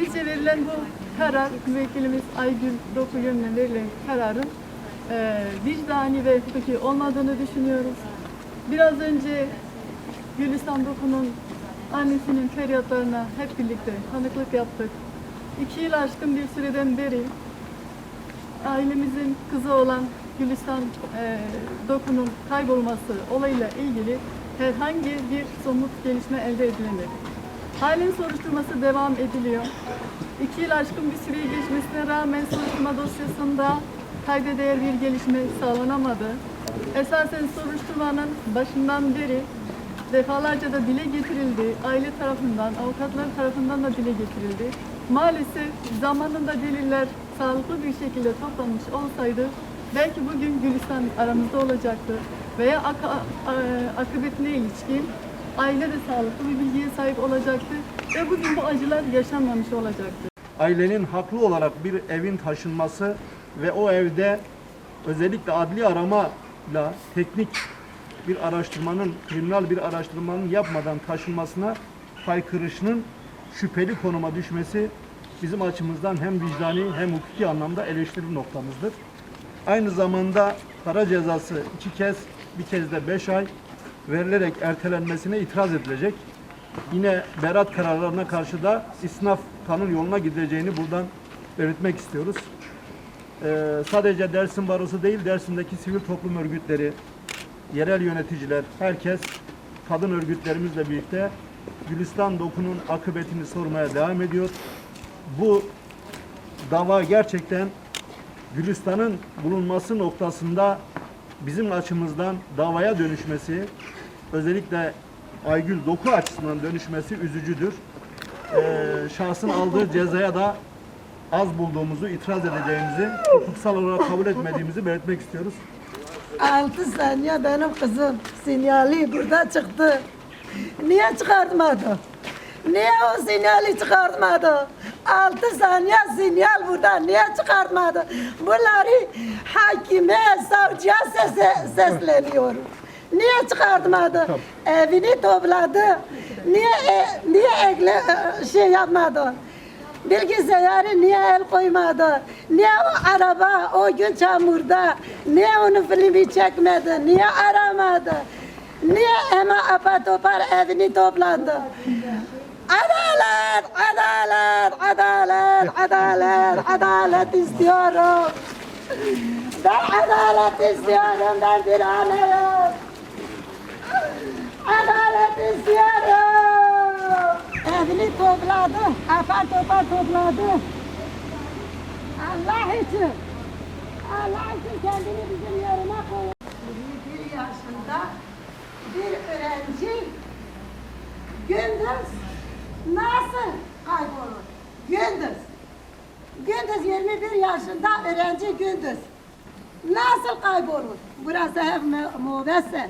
Bizce verilen bu karar, müvekkilimiz Aygül Doku yönünden verilen kararın e, vicdani ve hukuki olmadığını düşünüyoruz. Biraz önce Gülistan Doku'nun annesinin feryatlarına hep birlikte tanıklık yaptık. İki yıl aşkın bir süreden beri ailemizin kızı olan Gülistan e, Doku'nun kaybolması olayıyla ilgili herhangi bir somut gelişme elde edilemedi. Halen soruşturması devam ediliyor. İki yıl aşkın bir süreyi geçmesine rağmen soruşturma dosyasında kayda değer bir gelişme sağlanamadı. Esasen soruşturmanın başından beri defalarca da dile getirildi. Aile tarafından, avukatlar tarafından da dile getirildi. Maalesef zamanında deliller sağlıklı bir şekilde toplanmış olsaydı belki bugün Gülistan aramızda olacaktı. Veya aka, a- akıbetine ilişkin aile de sağlıklı bir bilgiye sahip olacaktı ve bugün bu acılar yaşanmamış olacaktı. ailenin haklı olarak bir evin taşınması ve o evde özellikle adli aramayla teknik bir araştırmanın, kriminal bir araştırmanın yapmadan taşınmasına kaykırışının şüpheli konuma düşmesi bizim açımızdan hem vicdani hem hukuki anlamda eleştiri noktamızdır. Aynı zamanda para cezası iki kez, bir kez de beş ay verilerek ertelenmesine itiraz edilecek. Yine beraat kararlarına karşı da isnaf kanun yoluna gideceğini buradan belirtmek istiyoruz. Ee, sadece Dersim Barosu değil, Dersim'deki sivil toplum örgütleri, yerel yöneticiler, herkes kadın örgütlerimizle birlikte Gülistan Doku'nun akıbetini sormaya devam ediyor. Bu dava gerçekten Gülistan'ın bulunması noktasında bizim açımızdan davaya dönüşmesi, özellikle Aygül Doku açısından dönüşmesi üzücüdür. Ee, şahsın aldığı cezaya da az bulduğumuzu, itiraz edeceğimizi, hukuksal olarak kabul etmediğimizi belirtmek istiyoruz. Altı saniye benim kızım sinyali burada çıktı. Niye çıkartmadı? Niye o sinyali çıkartmadı? Altı saniye sinyal burada niye çıkartmadı? Bunları hakime, savcıya sese, sesleniyorum. Niye çıkartmadı? Evini topladı. Niye e, niye ekle, e, şey yapmadı? Bilgisayarı niye el koymadı? Niye o araba o gün çamurda? Niye onu filmi çekmedi? Niye aramadı? Niye hemen apar topar evini topladı? Adalet, adalet, adalet, adalet, adalet istiyorum. Ben adalet istiyorum, ben bir anayım. Adalet istiyorum. Evini topladı, apar topar topladı. Allah için, Allah için kendini bizim yerine koy. 21 yaşında bir öğrenci gündüz nasıl kaybolur? Gündüz. Gündüz 21 yaşında öğrenci gündüz. Nasıl kaybolur? Burası hep mu- mubesen,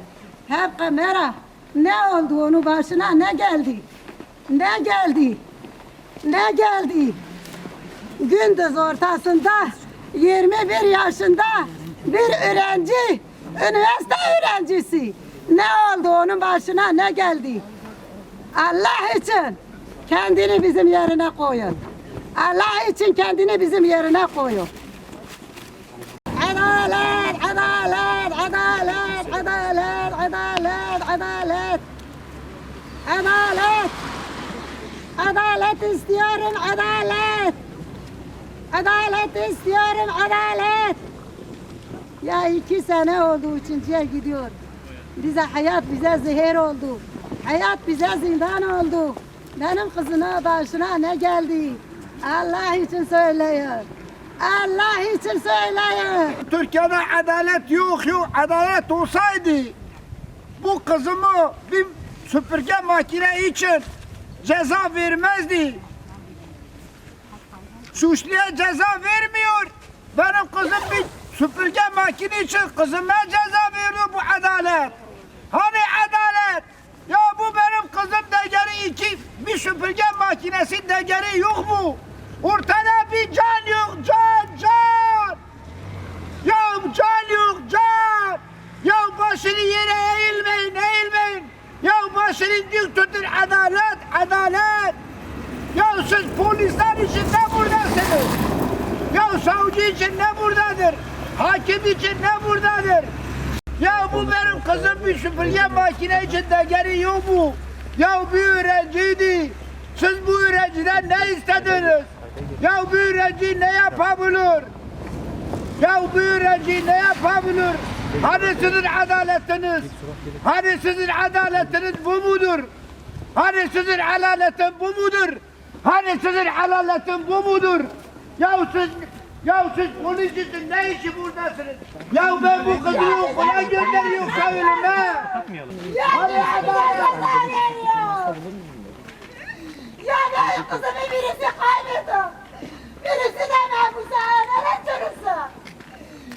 hep kamera. Ne oldu onun başına ne geldi? Ne geldi? Ne geldi? Gündüz ortasında 21 yaşında bir öğrenci, üniversite öğrencisi. Ne oldu onun başına ne geldi? Allah için kendini bizim yerine koyun. Allah için kendini bizim yerine koyun. Adalet, adalet, adalet, adalet, adalet, adalet. Adalet. Adalet istiyorum, adalet. Adalet istiyorum, adalet. Ya iki sene oldu üçüncüye gidiyor. Bize hayat bize zehir oldu. Hayat bize zindan oldu. Benim kızına başına ne geldi? Allah için söyleyin. Allah için söyleyin. Türkiye'de adalet yok yok. Adalet olsaydı bu kızımı bir süpürge makine için ceza vermezdi. Suçluya ceza vermiyor. Benim kızım bir süpürge makine için kızıma ceza veriyor bu adalet. Hani adalet? Ya bu benim kızım değeri iki bir süpürge makinesi değeri yok mu? Ortada bir can yok can can. Ya can yok can. Ya başını yere eğilmeyin eğilmeyin. Ya başını dik tutun adalet adalet. Ya siz polisler savcı için ne buradadır? Hakim için ne buradadır? Ya bu benim kızım bir süpürge makine içinde geri yok bu. Ya bir öğrenciydi. Siz bu öğrenciden ne istediniz? Ya bu öğrenci ne yapabilir? Ya bu öğrenci ne yapabilir? Hani sizin adaletiniz? Hani sizin adaletiniz bu mudur? Hani sizin adaletin bu mudur? Hani sizin adaletin bu mudur? Ya siz ya siz polisisin ne işi buradasınız? Ya ben bu kızı okula gönderiyorum söyleme. Hani adalet? Ya benim kızımı birisi kaybettim. Birisi de mahpusa ömere çürüsü.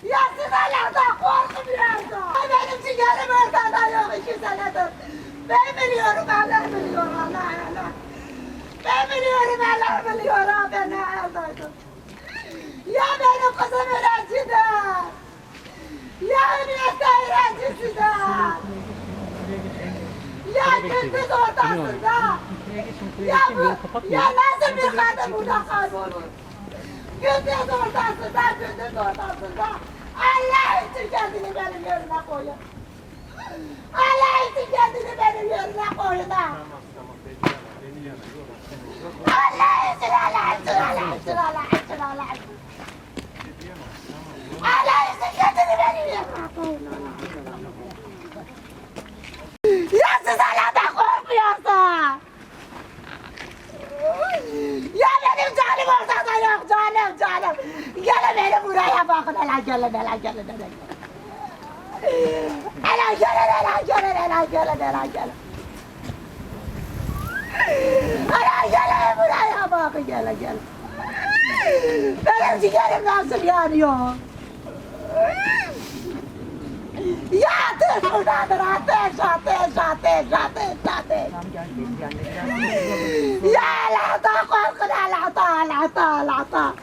Ya siz hala da korkmuyorsunuz. Ay benim ciğerim ortada yok iki senedir. Ben biliyorum Allah biliyor Allah Allah. Ben biliyorum Allah biliyor ha ben ne haldaydım. Ya benim kızım öğrencide. Ya üniversite öğrencisi de. Ya gündüz ortasında. Ya, bu, ya nasıl bir kadın burada kaybolur? Gündüz ortasında, gündüz ortasında. Allah için kendini benim yerine koyun. Allah için kendini benim yerine koyun ha. Allah için, Allah için, Allah için, Allah için, Allah için. Allah için kendini benim yerine koyun. Ya siz hala da korkmuyorsun. Ya benim canım yok canım canım. Gelin beni buraya bakın hele gelin hele gelin hele. Hele gelin hele gelin hele gelin hele gelin. Hele gelin buraya bakın gelin gelin. Benim ciğerim nasıl yanıyor? Ya ateş buradadır ateş ateş ateş ateş ateş. Ya Allah'tan korkun Allah'tan Allah'tan Allah'tan.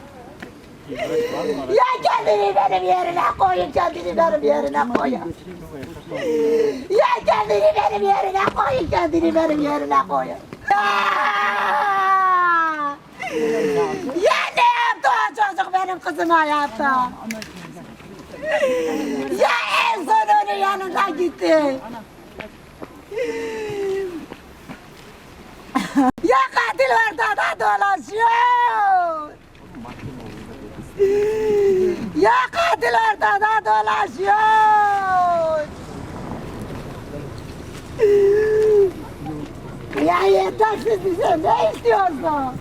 Ya kendini benim yerine koyun kendini benim yerine koyun. Ya kendini benim yerine koyun kendini benim yerine koyun. Ya, ne yaptı o çocuk benim kızıma yaptı? Ya onun yanına gitti. ya katil ortada dolaşıyor. Ya katil ortada dolaşıyor. Ya yeter siz bize ne istiyorsun?